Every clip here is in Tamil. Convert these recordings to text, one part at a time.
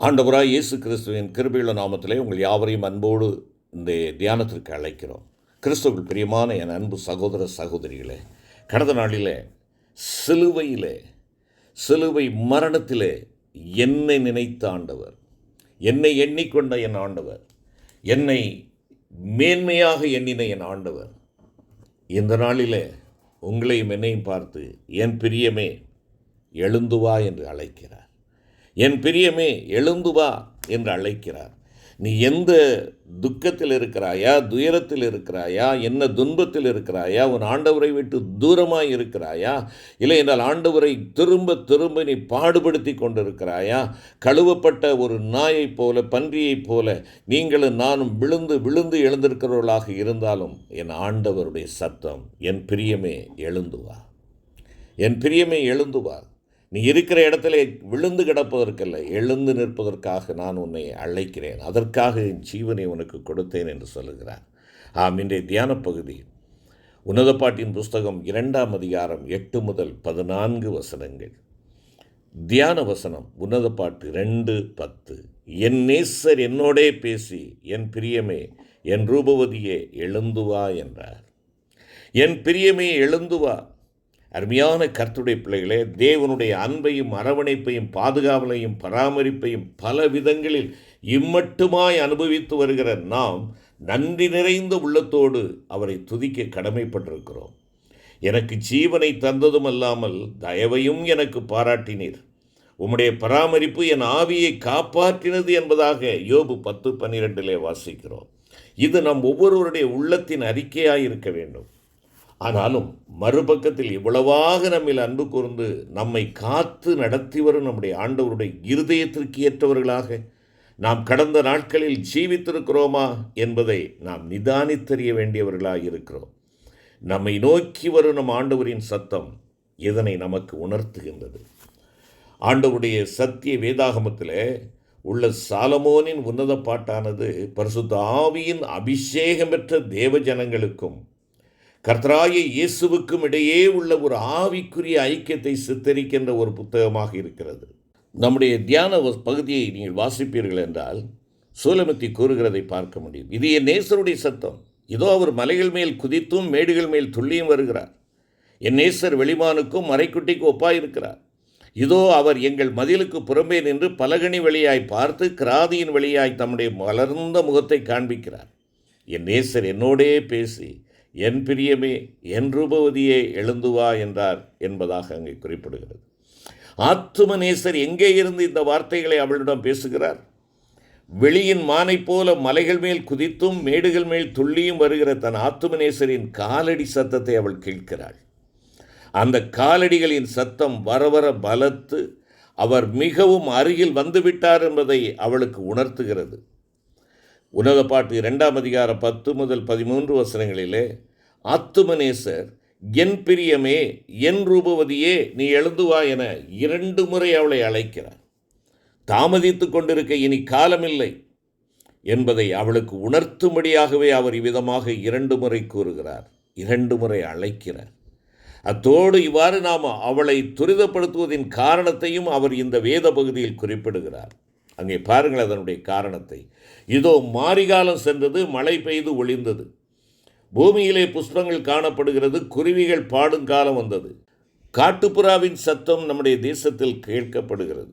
ஆண்டவராக இயேசு கிறிஸ்துவின் கிருபையுள்ள நாமத்திலே உங்கள் யாவரையும் அன்போடு இந்த தியானத்திற்கு அழைக்கிறோம். கிறிஸ்துவில் பிரியமான என் அன்பு சகோதர சகோதரிகளே கடந்த நாளிலே சிலுவையிலே சிலுவை மரணத்திலே என்னை நினைத்த ஆண்டவர் என்னை எண்ணிக்கொண்ட என் ஆண்டவர் என்னை மேன்மையாக எண்ணின என் ஆண்டவர் இந்த நாளிலே உங்களையும் என்னையும் பார்த்து என் பிரியமே எழுந்து வா என்று அழைக்கிறார். என் பிரியமே எழுந்து வா என்று அழைக்கிறார். நீ எந்த துக்கத்தில் இருக்கிறாயா துயரத்தில் இருக்கிறாயா என்ன துன்பத்தில் இருக்கிறாயா உன் ஆண்டவரை விட்டு தூரமாக இருக்கிறாயா இல்லை என்றால் ஆண்டவரை திரும்ப திரும்ப நீ பாடுபடுத்தி கொண்டிருக்கிறாயா கழுவப்பட்ட ஒரு நாயைப் போல பன்றியைப் போல நீங்களும் நானும் விழுந்து விழுந்து எழுந்திருக்கிறவர்களாக இருந்தாலும் என் ஆண்டவருடைய சத்தம் என் பிரியமே எழுந்து வா. என் பிரியமே எழுந்து வா. நீ இருக்கிற இடத்துல விழுந்து கிடப்பதற்கல்ல எழுந்து நிற்பதற்காக நான் உன்னை அழைக்கிறேன். அதற்காக என் ஜீவனை உனக்கு கொடுத்தேன் என்று சொல்லுகிறார். ஆம் இன்றைய தியான பகுதி. உன்னத பாட்டின் புஸ்தகம் இரண்டாம் அதிகாரம் எட்டு முதல் பதினான்கு வசனங்கள். தியான வசனம் உன்னத பாட்டு ரெண்டு பத்து. என் நேசர் என்னோடே பேசி என் பிரியமே என் ரூபவதியே எழுந்து வா என்றார். என் பிரியமே எழுந்து வா அருமையான கர்த்துடைய பிள்ளைகளே தேவனுடைய அன்பையும் அரவணைப்பையும் பாதுகாவலையும் பராமரிப்பையும் பல விதங்களில் இம்மட்டுமாய் அனுபவித்து வருகிற நாம் நன்றி நிறைந்த உள்ளத்தோடு அவரை துதிக்க கடமைப்பட்டிருக்கிறோம். எனக்கு ஜீவனை தந்ததும் அல்லாமல் தயவையும் எனக்கு பாராட்டினீர். உம்முடைய பராமரிப்பு என் ஆவியை காப்பாற்றினது என்பதாக யோபு பத்து பன்னிரெண்டிலே வாசிக்கிறோம். இது நம் ஒவ்வொருவருடைய உள்ளத்தின் அறிக்கையாக இருக்க வேண்டும். ஆனாலும் மறுபக்கத்தில் இவ்வளவாக நம்மில் அன்பு கூர்ந்து நம்மை காத்து நடத்தி வரும் நம்முடைய ஆண்டவருடைய இருதயத்திற்கு ஏற்றவர்களாக நாம் கடந்த நாட்களில் ஜீவித்திருக்கிறோமா என்பதை நாம் நிதானித்தறிய வேண்டியவர்களாக இருக்கிறோம். நம்மை நோக்கி வரும் நம் ஆண்டவரின் சத்தம் இதனை நமக்கு உணர்த்துகின்றது? ஆண்டவருடைய சத்திய வேதாகமத்தில் உள்ள சாலமோனின் உன்னத பாட்டானது பரிசுத்த ஆவியின் அபிஷேகம் பெற்ற தேவ ஜனங்களுக்கும் கர்த்தராய இயேசுவுக்கும் இடையே உள்ள ஒரு ஆவிக்குரிய ஐக்கியத்தை சித்தரிக்கின்ற ஒரு புத்தகமாக இருக்கிறது. நம்முடைய தியான வ- பகுதியை நீங்கள் வாசிப்பீர்கள் என்றால் சூலமத்தி கூறுகிறதை பார்க்க முடியும். இது என் நேசருடைய சத்தம். இதோ அவர் மலைகள் மேல் குதித்தும் மேடுகள் மேல் துள்ளியும் வருகிறார். என் நேசர் வெளிமானுக்கும் மறைக்குட்டிக்கு ஒப்பாயிருக்கிறார். இதோ அவர் எங்கள் மதிலுக்கு புறம்பே நின்று பலகணி வழியாய் பார்த்து கிராதியின் வழியாய் தம்முடைய மலர்ந்த முகத்தை காண்பிக்கிறார். என் நேசர் என்னோடே பேசி என் பிரியமே என் ரூபவதியே எழுந்து வா என்றார் என்பதாக அங்கே குறிப்பிடுகிறது. ஆத்துமநேசர் எங்கே இருந்து இந்த வார்த்தைகளை அவளிடம் பேசுகிறார்? வெளியின் மானைப் போல மலைகள் மேல் குதித்தும் மேடுகள் மேல் துள்ளியும் வருகிற தன் ஆத்துமநேசரின் காலடி சத்தத்தை அவள் கேட்கிறாள். அந்த காலடிகளின் சத்தம் வர வர பலத்து அவர் மிகவும் அருகில் வந்துவிட்டார் என்பதை அவளுக்கு உணர்த்துகிறது. உன்னத பாட்டு இரண்டாம் அதிகார பத்து முதல் பதிமூன்று வசனங்களிலே ஆத்துமநேசர் என் பிரியமே என் ரூபவதியே நீ எழுந்துவா என இரண்டு முறை அவளை அழைக்கிறார். தாமதித்து கொண்டிருக்க இனி காலமில்லை என்பதை அவளுக்கு உணர்த்தும்படியாகவே அவர் இவ்விதமாக இரண்டு முறை கூறுகிறார் இரண்டு முறை அழைக்கிறார். அத்தோடு இவ்வாறு நாம் அவளை துரிதப்படுத்துவதின் காரணத்தையும் அவர் இந்த வேத பகுதியில் குறிப்பிடுகிறார். அங்கே பாருங்கள் அதனுடைய காரணத்தை. இதோ மாரிகாலம் சென்றது மழை பெய்து ஒளிந்தது பூமியிலே புஷ்பங்கள் காணப்படுகிறது குருவிகள் பாடும் காலம் வந்தது. காட்டுப்புறாவின் சத்தம் நம்முடைய தேசத்தில் கேட்கப்படுகிறது.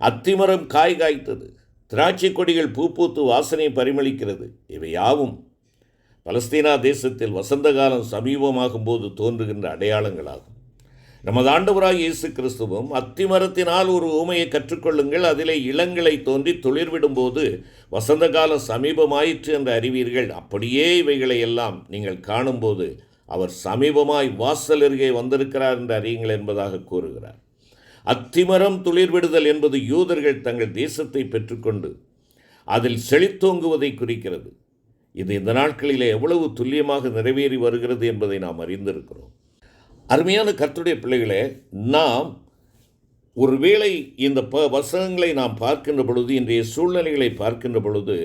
அத்திமரம் காய் காய்த்தது. திராட்சை கொடிகள் பூ பூத்து வாசனை பரிமளிக்கிறது. இவை யாவும்? பலஸ்தீனா தேசத்தில் வசந்த காலம் சமீபமாகும் போது தோன்றுகின்ற அடையாளங்களாகும். நமது ஆண்டவராக இயேசு கிறிஸ்துவும் அத்திமரத்தினால் ஒரு ஊமையை கற்றுக்கொள்ளுங்கள் அதிலே இளங்களை தோன்றி துளிர்விடும்போது வசந்த காலம் சமீபமாயிற்று என்று அறிவீர்கள். அப்படியே இவைகளை எல்லாம் நீங்கள் காணும்போது அவர் சமீபமாய் வாசல் அருகே வந்திருக்கிறார் என்று அறியுங்கள் என்பதாக கூறுகிறார். அத்திமரம் துளிர்விடுதல் என்பது யூதர்கள் தங்கள் தேசத்தை பெற்றுக்கொண்டு அதில் செழித்தோங்குவதை குறிக்கிறது. இது இந்த நாட்களிலே எவ்வளவு துல்லியமாக நிறைவேறி வருகிறது என்பதை நாம் அறிந்திருக்கிறோம். அருமையான கர்த்தருடைய பிள்ளைகளே நாம் ஒருவேளை இந்த ப வசனங்களை நாம் பார்க்கின்ற பொழுது இன்றைய சூழ்நிலைகளை பார்க்கின்ற பொழுது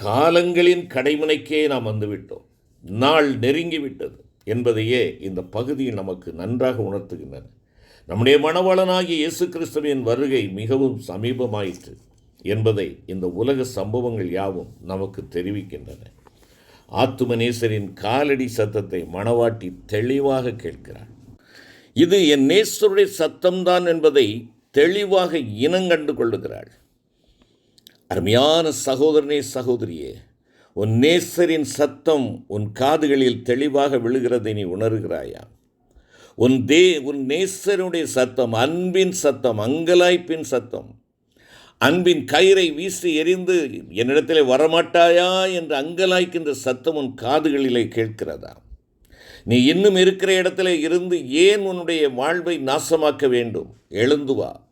காலங்களின் கடைமுனைக்கே நாம் வந்துவிட்டோம். நாள் நெருங்கிவிட்டது என்பதையே இந்த பகுதியில் நமக்கு நன்றாக உணர்த்துகின்றன. நம்முடைய மணவாளனாகிய இயேசு கிறிஸ்துவின் வருகை மிகவும் சமீபமாயிற்று என்பதை இந்த உலக சம்பவங்கள் யாவும் நமக்கு தெரிவிக்கின்றன. ஆத்துமநேசரின் காலடி சத்தத்தை மணவாட்டி தெளிவாக கேட்கிறாள் இது என் நேசருடைய சத்தம்தான் என்பதை தெளிவாக இனங்கண்டு கொள்ளுகிறாள். அருமையான சகோதரனே சகோதரியே உன் நேசரின் சத்தம் உன் காதுகளில் தெளிவாக விழுகிறதை நீ உணர்கிறாயா? உன் தே உன் நேசருடைய சத்தம் அன்பின் சத்தம் அங்கலாய்ப்பின் சத்தம் அன்பின் கயிறை வீசி எறிந்து என்னிடத்திலே வரமாட்டாயா? என்று அங்கலாய்க்கின்ற சத்தம் உன் காதுகளிலே கேட்கிறதா? நீ இன்னும் இருக்கிற இடத்துல இருந்து ஏன் உன்னுடைய வாழ்வை நாசமாக்க வேண்டும்? எழுந்து வா.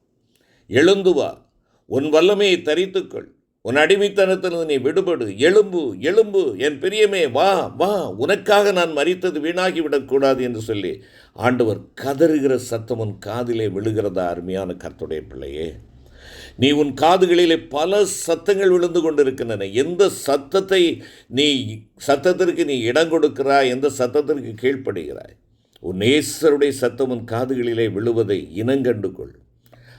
எழுந்து வா. உன் வல்லமையை தரித்துக்கொள். உன் அடிமைத்தனத்திலிருந்து நீ விடுபடு. எழும்பு எழும்பு. என் பிரியமே வா வா. உனக்காக நான் மறித்தது வீணாகி விடக்கூடாது என்று சொல்லி ஆண்டவர் கதறுகிற சத்தம் உன் காதிலே விழுகிறதா? அருமையான கர்த்துடைய பிள்ளையே. நீ உன் காதுகளிலே பல சத்தங்கள் விழுந்து கொண்டிருக்கின்றன. எந்த சத்தத்தை நீ சத்தத்திற்கு நீ இடம் கொடுக்கிறாய்? எந்த சத்தத்திற்கு கீழ்ப்படுகிறாய்? உன் நேசருடைய சத்தம் உன் காதுகளிலே விழுவதை இனங்கண்டு கொள்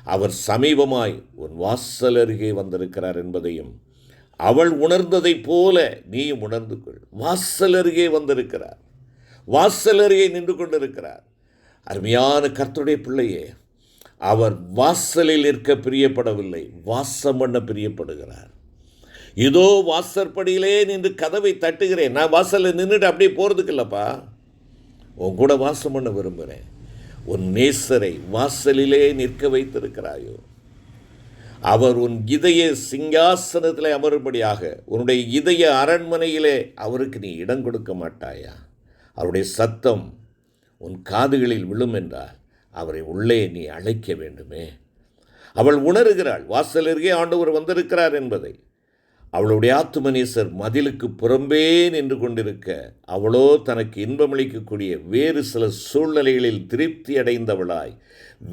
அவர் சமீபமாய் உன் வாசல் அருகே வந்திருக்கிறார் என்பதையும் அவள் உணர்ந்ததைப் போல நீயும் உணர்ந்து கொள் வாசல் அருகே வந்திருக்கிறார். வாசல் அருகே நின்று கொண்டிருக்கிறார். அருமையான கர்த்தருடைய பிள்ளையே அவர் வாசலில் இருக்க பிரியப்படவில்லை. வாசம் பண்ண பிரியப்படுகிறார். இதோ வாசற்படியிலே நின்று கதவை தட்டுகிறேன். நான் வாசலில் நின்றுட்டு அப்படியே போகிறதுக்கு இல்லைப்பா. உன் கூட வாசம் பண்ண விரும்புகிறேன். உன் நேசரை வாசலிலே நிற்க வைத்திருக்கிறாயோ. அவர் உன் இதய சிங்காசனத்தில் அமரும்படியாக உன்னுடைய இதய அரண்மனையிலே அவருக்கு நீ இடம் கொடுக்க மாட்டாயா? அவருடைய சத்தம் உன் காதுகளில் விழும் என்றால் அவரை உள்ளே நீ அழைக்க வேண்டுமே. அவள் உணர்கிறாள் வாசலருகே ஆண்டவர் வந்திருக்கிறார் என்பதை. அவளுடைய ஆத்துமனீசர் மதிலுக்கு புறம்பே நின்று கொண்டிருக்க அவளோ தனக்கு இன்பமளிக்கக்கூடிய வேறு சில சூழ்நிலைகளில் திருப்தி அடைந்தவளாய்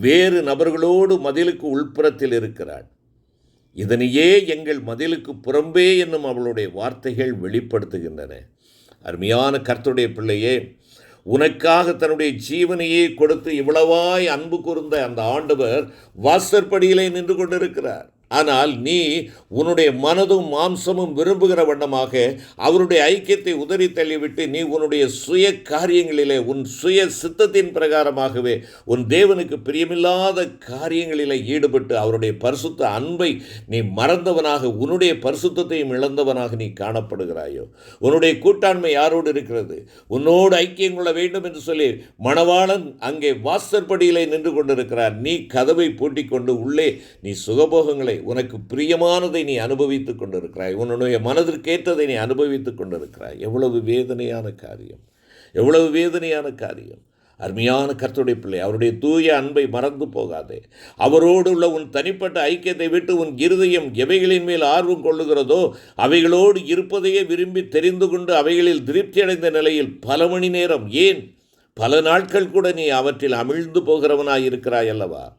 வேறு நபர்களோடு மதிலுக்கு உள்புறத்தில் இருக்கிறாள். இதனையே எங்கள் மதிலுக்கு புறம்பே என்னும் அவளுடைய வார்த்தைகள் வெளிப்படுத்துகின்றன. அருமையான கர்த்துடைய பிள்ளையே உனக்காக தன்னுடைய ஜீவனையே கொடுத்து இவ்வளவாய் அன்பு கூர்ந்த அந்த ஆண்டவர் வாசற்படியிலே நின்று கொண்டிருக்கிறார். ஆனால் நீ உன்னுடைய மனதும் மாம்சமும் விரும்புகிற வண்ணமாக அவருடைய ஐக்கியத்தை உதறி தள்ளிவிட்டு நீ உன்னுடைய சுய காரியங்களிலே உன் சுய சித்தத்தின் பிரகாரமாகவே உன் தேவனுக்கு பிரியமில்லாத காரியங்களிலே ஈடுபட்டு அவருடைய பரிசுத்த அன்பை நீ மறந்தவனாக உன்னுடைய பரிசுத்தத்தையும் இழந்தவனாக நீ காணப்படுகிறாயோ? உன்னுடைய கூட்டாண்மை யாரோடு இருக்கிறது? உன்னோடு ஐக்கியம் கொள்ள வேண்டும் என்று சொல்லி மணவாளன் அங்கே வாசற்படியிலே நின்று கொண்டிருக்கிறார். நீ கதவை பூட்டிக்கொண்டு உள்ளே நீ சுகபோகங்களை உனக்கு பிரியமானதை நீ அனுபவித்துக் கொண்டிருக்கிறாய். உன்னுடைய மனதிற்கேற்றதை நீ அனுபவித்துக் கொண்டிருக்கிறாய். எவ்வளவு வேதனையான காரியம். எவ்வளவு வேதனையான காரியம். அருமையான கர்த்துடைய பிள்ளை அவருடைய தூய அன்பை மறந்து போகாதே. அவரோடு உள்ள உன் தனிப்பட்ட ஐக்கியத்தை விட்டு உன் இருதயம் எவைகளின் மேல் ஆர்வம் கொள்ளுகிறதோ அவைகளோடு இருப்பதையே விரும்பி தெரிந்து கொண்டு அவைகளில் திருப்தி அடைந்த நிலையில் பல மணி நேரம் ஏன்? பல நாட்கள் கூட நீ அவற்றில் அமிழ்ந்து போகிறவனாய் இருக்கிறாய் அல்லவா?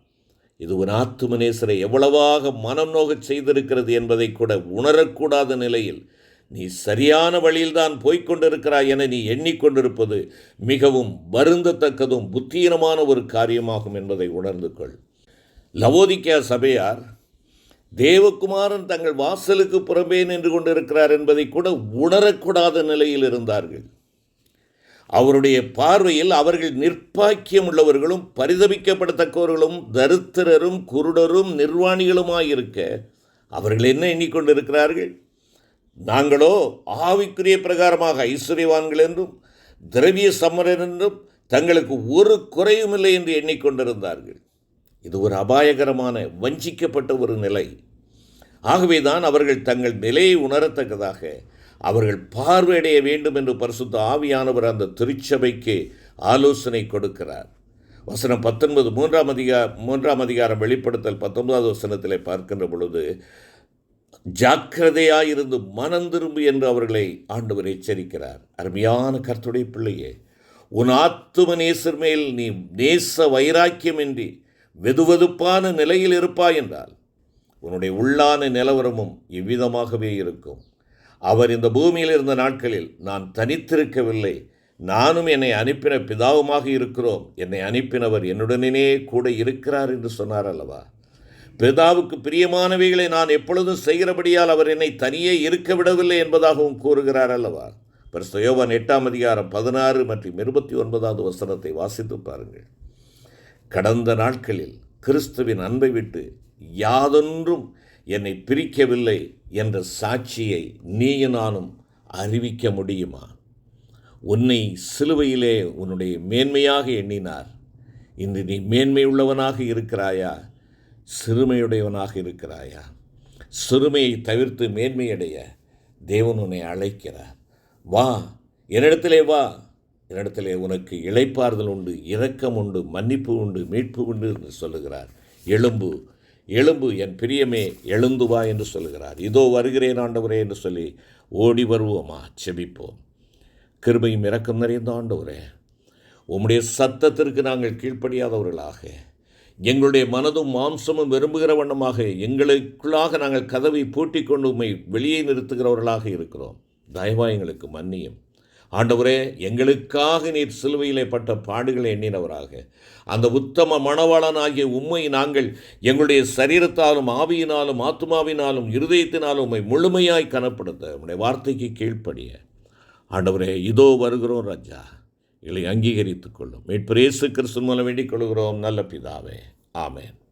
இது உன் ஆத்துமநேசரை எவ்வளவாக மனம் நோகச் செய்திருக்கிறது என்பதை கூட உணரக்கூடாத நிலையில் நீ சரியான வழியில்தான் போய்க்கொண்டிருக்கிறாய் என நீ எண்ணிக்கொண்டிருப்பது மிகவும் வருந்தத்தக்கதும் புத்தீனமான ஒரு காரியமாகும் என்பதை உணர்ந்து கொள். லவோதிக்கா சபையார் தேவகுமாரன் தங்கள் வாசலுக்கு புறம்பே நின்று கொண்டிருக்கிறார் என்பதை கூட உணரக்கூடாத நிலையில் இருந்தார்கள். அவருடைய பார்வையில் அவர்கள் நிர்பாக்கியம் உள்ளவர்களும் பரிதபிக்கப்படத்தக்கவர்களும் தரித்திரரும் குருடரும் நிர்வாணிகளுமாயிருக்க அவர்கள் என்ன எண்ணிக்கொண்டிருக்கிறார்கள்? நாங்களோ ஆவிக்குரிய பிரகாரமாக ஐஸ்வர்யவான்கள் என்றும் திரவிய சம்மரன் என்றும் தங்களுக்கு ஒரு குறையும் இல்லை என்று எண்ணிக்கொண்டிருந்தார்கள். இது ஒரு அபாயகரமான வஞ்சிக்கப்பட்ட ஒரு நிலை. ஆகவேதான் அவர்கள் தங்கள் நிலையை உணரத்தக்கதாக அவர்கள் பார்வையடைய வேண்டும் என்று பரிசுத்த ஆவியானவர் அந்த திருச்சபைக்கு ஆலோசனை கொடுக்கிறார். வசனம் பத்தொன்பது மூன்றாம் அதிகார மூன்றாம் அதிகாரம் வெளிப்படுத்தல் பத்தொன்பதாவது வசனத்தில் பார்க்கின்ற பொழுது ஜாக்கிரதையாயிருந்து மனம் திரும்பு என்று அவர்களை ஆண்டவர் எச்சரிக்கிறார். அருமையான கர்த்துடைய பிள்ளையே உன் ஆத்தும நேசர் மேல் நீ நேச வைராக்கியமின்றி வெதுவெதுப்பான நிலையில் இருப்பாய் என்றால் உன்னுடைய உள்ளான நிலவரமும் இவ்விதமாகவே இருக்கும். அவர் இந்த பூமியில் இருந்த நாட்களில் நான் தனித்திருக்கவில்லை. நானும் என்னை அனுப்பின பிதாவுமாக இருக்கிறோம். என்னை அனுப்பினவர் என்னுடனே கூட இருக்கிறார் என்று சொன்னார் அல்லவா? பிதாவுக்கு பிரியமானவைகளை நான் எப்பொழுதும் செய்கிறபடியால் அவர் என்னை தனியே இருக்க விடவில்லை என்பதாகவும் கூறுகிறார் அல்லவா? பரிசுத்த எட்டாம் அதிகாரம் பதினாறு மற்றும் இருபத்தி ஒன்பதாவது வசனத்தை வாசித்து பாருங்கள். கடந்த நாட்களில் கிறிஸ்துவின் அன்பை விட்டு யாதொன்றும் என்னை பிரிக்கவில்லை என்ற சாட்சியை நீயும் நானும் அறிவிக்க முடியுமா? உன்னை சிலுவையிலே உன்னுடைய மேன்மையாக எண்ணினார். இன்று நீ மேன்மை உள்ளவனாக இருக்கிறாயா? சிறுமையுடையவனாக இருக்கிறாயா? சிறுமையை தவிர்த்து மேன்மையடைய தேவன் உன்னை அழைக்கிறார். வா என்னிடத்திலே வா. என்னிடத்திலே உனக்கு இளைப்பாறுதல் உண்டு இரக்கம் உண்டு மன்னிப்பு உண்டு மீட்பு உண்டு என்று சொல்லுகிறார். எலும்பு எலும்பு என் பிரியமே எழுந்து வா என்று சொல்லுகிறார். இதோ வருகிறேன் ஆண்டவரே என்று சொல்லி ஓடி வருவோமா? செபிப்போம். கிருபையும் இறக்கம் நிறைந்த ஆண்டவரே உம்முடைய சத்தத்திற்கு நாங்கள் கீழ்ப்படியாதவர்களாக எங்களுடைய மனதும் மாம்சமும் விரும்புகிற வண்ணமாக எங்களுக்குள்ளாக நாங்கள் கதவை பூட்டி கொண்டு உண்மை வெளியே நிறுத்துகிறவர்களாக இருக்கிறோம். தயவா எங்களுக்கு மன்னியும். ஆண்டவரே எங்களுக்காக நீர் சிலுவையிலே பட்ட பாடுகளை எண்ணினவராக. அந்த உத்தம மணவாளனாகிய உம்மை நாங்கள் எங்களுடைய சரீரத்தாலும் ஆவியினாலும் ஆத்மாவினாலும் இருதயத்தினாலும் உம்மை முழுமையாய் கனப்படுத்த உடைய வார்த்தைக்கு கீழ்ப்படிய. ஆண்டவரே இதோ வருகிறோம் ராஜா. இதை அங்கீகரித்துக் கொள்ளும். இயேசு கிறிஸ்து மூலம் வேண்டிக் கொள்கிறோம். நல்ல பிதாவே. ஆமேன்.